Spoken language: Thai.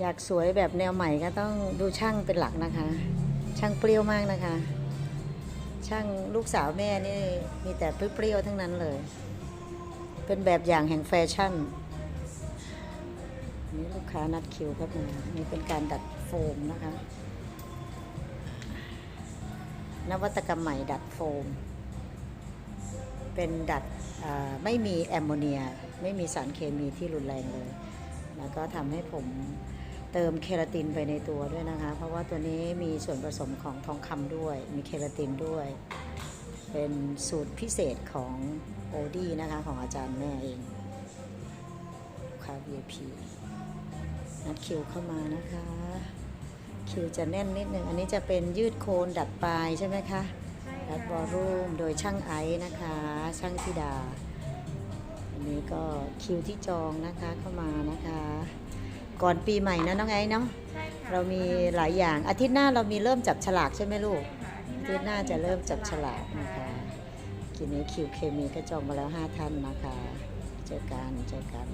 อยากสวยแบบแนวใหม่ก็ต้องดูช่างเป็นหลักนะคะ ช่างเปรี้ยวมากนะคะ ช่างลูกสาวแม่นี่มีแต่เปรี้ยวๆทั้งนั้นเลย เป็นแบบอย่างแห่งแฟชั่นนี่ลูกค้านัดคิวครับมานี่เป็นการดัดโฟมนะคะ นวัตกรรมใหม่ดัดโฟม เป็นดัดไม่มีแอมโมเนีย ไม่มีสารเคมีที่รุนแรงเลย แล้วก็ทำให้ผม เติมเคราตินไปในตัวด้วยนะคะ เพราะว่าตัวนี้มีส่วนผสมของทองคำด้วย มีเคราตินด้วย เป็นสูตรพิเศษของโอดีนะคะ ของอาจารย์แม่เองลูกค้า VIP นัดคิวเข้ามานะคะ คิวจะแน่นนิดนึง อันนี้จะเป็นยืดโคนดัดปลายใช่ไหมคะใช่รัดวอค่ะลลุ่มโดยช่างไอซ์นะคะ ช่างธิดา อันนี้ก็คิวที่จองนะคะเข้ามานะคะ ก่อนปีใหม่นะน้องไอซ์เนาะใช่ค่ะเรามีหลายอย่างอาทิตย์หน้าเรามีเริ่มจับฉลากใช่ไหมลูกค่ะอาทิตย์หน้าจะเริ่มจับฉลากนะคะทีนี้คิวเคมีก็จองมาแล้ว 5 ท่านนะคะ เจอกันเจอกัน